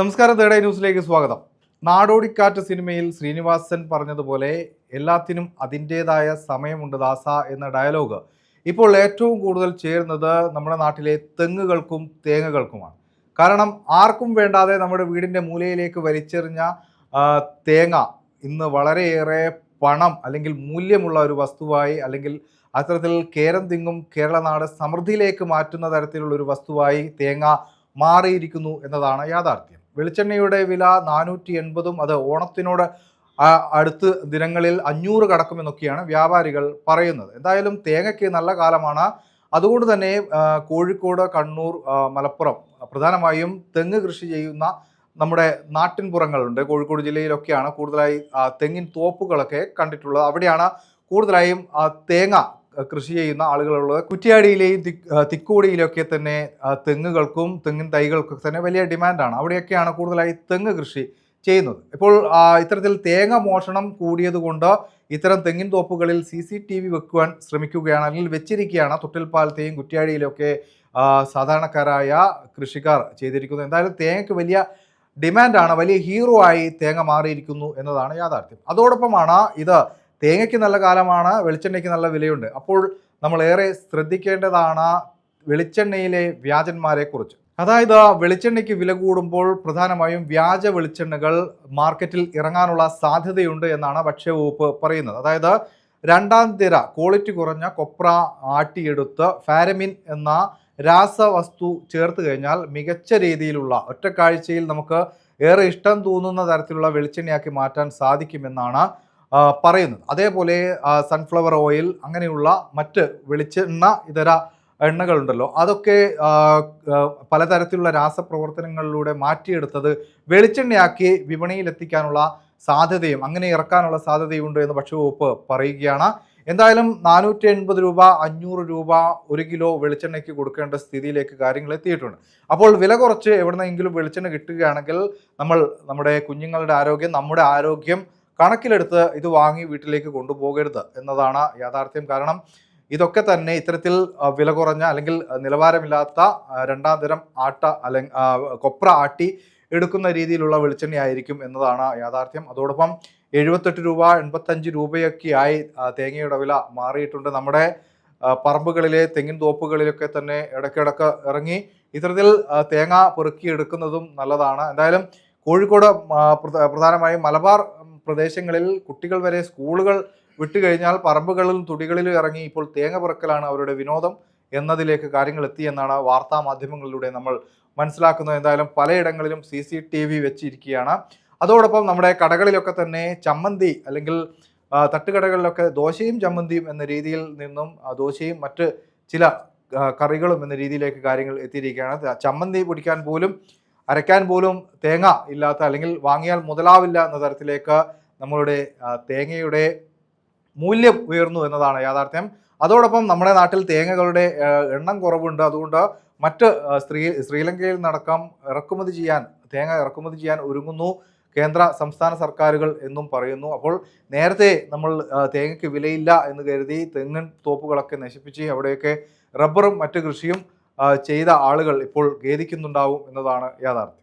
നമസ്കാരം തേടേ ന്യൂസിലേക്ക് സ്വാഗതം. നാടോടിക്കാറ്റ് സിനിമയിൽ ശ്രീനിവാസൻ പറഞ്ഞതുപോലെ എല്ലാത്തിനും അതിന്റെതായ സമയമുണ്ട് ദാസ എന്ന ഡയലോഗ്. ഇപ്പോൾ ഏറ്റവും കൂടുതൽ ചേരുന്നത് നമ്മുടെ നാട്ടിലെ തെങ്ങുകൾക്കും തേങ്ങകൾക്കുമാണ്. കാരണം ആർക്കും വേണ്ടാതെ നമ്മുടെ വീടിന്റെ മൂലയിലേക്ക് വലിച്ചെറിഞ്ഞ തേങ്ങ ഇന്ന് വളരെയേറെ പണം അല്ലെങ്കിൽ മൂല്യമുള്ള ഒരു വസ്തുവായി അല്ലെങ്കിൽ അത്തരത്തിൽ കേരം തിങ്ങും കേരളനാട് സമൃദ്ധിയിലേക്ക് മാറ്റുന്ന തരത്തിലുള്ള ഒരു വസ്തുവായി തേങ്ങ മാറിയിരിക്കുന്നു എന്നതാണ് യാഥാർത്ഥ്യം. വെളിച്ചെണ്ണയുടെ വില നാനൂറ്റി എൺപതും അത് ഓണത്തിനോട് അടുത്ത ദിനങ്ങളിൽ അഞ്ഞൂറ് കടക്കുമെന്നൊക്കെയാണ് വ്യാപാരികൾ പറയുന്നത്. എന്തായാലും തേങ്ങയ്ക്ക് നല്ല കാലമാണ്. അതുകൊണ്ട് തന്നെ കോഴിക്കോട് കണ്ണൂർ മലപ്പുറം പ്രധാനമായും തെങ്ങ് കൃഷി ചെയ്യുന്ന നമ്മുടെ നാട്ടിൻപുറങ്ങളുണ്ട്. കോഴിക്കോട് ജില്ലയിലൊക്കെയാണ് കൂടുതലായി തെങ്ങിൻ തോപ്പുകളൊക്കെ കണ്ടിട്ടുള്ളത്. അവിടെയാണ് കൂടുതലായും തേങ്ങ കൃഷി ചെയ്യുന്ന ആളുകളുള്ളത്. കുറ്റ്യാടിയിലെയും തിക്- തിക്കോടിയിലൊക്കെ തന്നെ തെങ്ങുകൾക്കും തെങ്ങിൻ തൈകൾക്കൊക്കെ തന്നെ വലിയ ഡിമാൻഡാണ്. അവിടെയൊക്കെയാണ് കൂടുതലായി തെങ്ങ് കൃഷി ചെയ്യുന്നത്. ഇപ്പോൾ ഇത്തരത്തിൽ തേങ്ങ മോഷണം കൂടിയതുകൊണ്ട് ഇത്തരം തെങ്ങിൻ തോപ്പുകളിൽ സി സി ടി വി വെക്കുവാൻ ശ്രമിക്കുകയാണ്. അല്ലെങ്കിൽ വെച്ചിരിക്കുകയാണ്. തൊട്ടിൽപ്പാലത്തെയും കുറ്റ്യാടിയിലൊക്കെ സാധാരണക്കാരായ കൃഷിക്കാർ ചെയ്തിരിക്കുന്നത്. എന്തായാലും തേങ്ങയ്ക്ക് വലിയ ഡിമാൻഡാണ്. വലിയ ഹീറോ ആയി തേങ്ങ മാറിയിരിക്കുന്നു എന്നതാണ് യാഥാർത്ഥ്യം. അതോടൊപ്പമാണ് ഇത് തേങ്ങയ്ക്ക് നല്ല കാലമാണ് വെളിച്ചെണ്ണയ്ക്ക് നല്ല വിലയുണ്ട്. അപ്പോൾ നമ്മൾ ഏറെ ശ്രദ്ധിക്കേണ്ടതാണ് വെളിച്ചെണ്ണയിലെ വ്യാജന്മാരെ കുറിച്ച് അതായത് വെളിച്ചെണ്ണയ്ക്ക് വില കൂടുമ്പോൾ പ്രധാനമായും വ്യാജ വെളിച്ചെണ്ണകൾ മാർക്കറ്റിൽ ഇറങ്ങാനുള്ള സാധ്യതയുണ്ട് എന്നാണ് ഭക്ഷ്യവകുപ്പ് പറയുന്നത്. അതായത് രണ്ടാം തിര ക്വാളിറ്റി കുറഞ്ഞ കൊപ്ര ആട്ടിയെടുത്ത് ഫാരമിൻ എന്ന രാസവസ്തു ചേർത്ത് കഴിഞ്ഞാൽ മികച്ച രീതിയിലുള്ള ഒറ്റക്കാഴ്ചയിൽ നമുക്ക് ഏറെ ഇഷ്ടം തോന്നുന്ന തരത്തിലുള്ള വെളിച്ചെണ്ണയാക്കി മാറ്റാൻ സാധിക്കുമെന്നാണ് പറയുന്നത്. അതേപോലെ സൺഫ്ലവർ ഓയിൽ അങ്ങനെയുള്ള മറ്റ് വെളിച്ചെണ്ണ ഇതര എണ്ണകളുണ്ടല്ലോ. അതൊക്കെ പലതരത്തിലുള്ള രാസപ്രവർത്തനങ്ങളിലൂടെ മാറ്റിയെടുത്തത് വെളിച്ചെണ്ണയാക്കി വിപണിയിൽ എത്തിക്കാനുള്ള സാധ്യതയും അങ്ങനെ ഇറക്കാനുള്ള സാധ്യതയുണ്ട് എന്ന് ഭക്ഷ്യവകുപ്പ് പറയുകയാണ്. എന്തായാലും നാനൂറ്റി എൺപത് രൂപ അഞ്ഞൂറ് രൂപ ഒരു കിലോ വെളിച്ചെണ്ണയ്ക്ക് കൊടുക്കേണ്ട സ്ഥിതിയിലേക്ക് കാര്യങ്ങൾ എത്തിയിട്ടുണ്ട്. അപ്പോൾ വില കുറച്ച് എവിടെന്നെങ്കിലും വെളിച്ചെണ്ണ കിട്ടുകയാണെങ്കിൽ നമ്മൾ നമ്മുടെ കുഞ്ഞുങ്ങളുടെ ആരോഗ്യം നമ്മുടെ ആരോഗ്യം കണക്കിലെടുത്ത് ഇത് വാങ്ങി വീട്ടിലേക്ക് കൊണ്ടുപോകരുത് എന്നതാണ് യാഥാർത്ഥ്യം. കാരണം ഇതൊക്കെ തന്നെ ഇത്തരത്തിൽ വില കുറഞ്ഞ അല്ലെങ്കിൽ നിലവാരമില്ലാത്ത രണ്ടാം തരം ആട്ട അല്ലെങ്കിൽ കൊപ്ര ആട്ടി എടുക്കുന്ന രീതിയിലുള്ള വെളിച്ചെണ്ണയായിരിക്കും എന്നതാണ് യാഥാർത്ഥ്യം. അതോടൊപ്പം എഴുപത്തെട്ട് രൂപ എൺപത്തഞ്ച് രൂപയൊക്കെയായി തേങ്ങയുടെ വില മാറിയിട്ടുണ്ട്. നമ്മുടെ പറമ്പുകളിലെ തെങ്ങിൻ തോപ്പുകളിലൊക്കെ തന്നെ ഇടയ്ക്കിടയ്ക്ക് ഇറങ്ങി ഇത്തരത്തിൽ തേങ്ങ പെറുക്കിയെടുക്കുന്നതും നല്ലതാണ്. എന്തായാലും കോഴിക്കോട് പ്രധാനമായും മലബാർ പ്രദേശങ്ങളിൽ കുട്ടികൾ വരെ സ്കൂളുകൾ വിട്ടുകഴിഞ്ഞാൽ പറമ്പുകളിലും തുടികളിലും ഇറങ്ങി ഇപ്പോൾ തേങ്ങ പറക്കലാണ് അവരുടെ വിനോദം എന്നതിലേക്ക് കാര്യങ്ങൾ എത്തിയെന്നാണ് വാർത്താ മാധ്യമങ്ങളിലൂടെ നമ്മൾ മനസ്സിലാക്കുന്നത്. എന്തായാലും പലയിടങ്ങളിലും സി സി ടി വി വെച്ചിരിക്കുകയാണ്. അതോടൊപ്പം നമ്മുടെ കടകളിലൊക്കെ തന്നെ ചമ്മന്തി അല്ലെങ്കിൽ തട്ടുകടകളിലൊക്കെ ദോശയും ചമ്മന്തിയും എന്ന രീതിയിൽ നിന്നും ദോശയും മറ്റ് ചില കറികളും എന്ന രീതിയിലേക്ക് കാര്യങ്ങൾ എത്തിയിരിക്കുകയാണ്. ചമ്മന്തി പിടിക്കാൻ പോലും അരയ്ക്കാൻ പോലും തേങ്ങ ഇല്ലാത്ത അല്ലെങ്കിൽ വാങ്ങിയാൽ മുതലാവില്ല എന്ന തരത്തിലേക്ക് നമ്മളുടെ തേങ്ങയുടെ മൂല്യം ഉയർന്നു എന്നതാണ് യാഥാർത്ഥ്യം. അതോടൊപ്പം നമ്മുടെ നാട്ടിൽ തേങ്ങകളുടെ എണ്ണം കുറവുണ്ട്. അതുകൊണ്ട് മറ്റ് സ്ത്രീ ശ്രീ ശ്രീലങ്കയിൽ നടക്കാം ഇറക്കുമതി ചെയ്യാൻ തേങ്ങ ഇറക്കുമതി ചെയ്യാൻ ഒരുങ്ങുന്നു കേന്ദ്ര സംസ്ഥാന സർക്കാരുകൾ എന്നും പറയുന്നു. അപ്പോൾ നേരത്തെ നമ്മൾ തേങ്ങയ്ക്ക് വിലയില്ല എന്ന് കരുതി തെങ്ങൻ തോപ്പുകളൊക്കെ നശിപ്പിച്ച് അവിടെയൊക്കെ റബ്ബറും മറ്റ് കൃഷിയും ചെയ്ത ആളുകൾ ഇപ്പോൾ ഖേദിക്കുന്നുണ്ടാവും എന്നതാണ് യാഥാർത്ഥ്യം.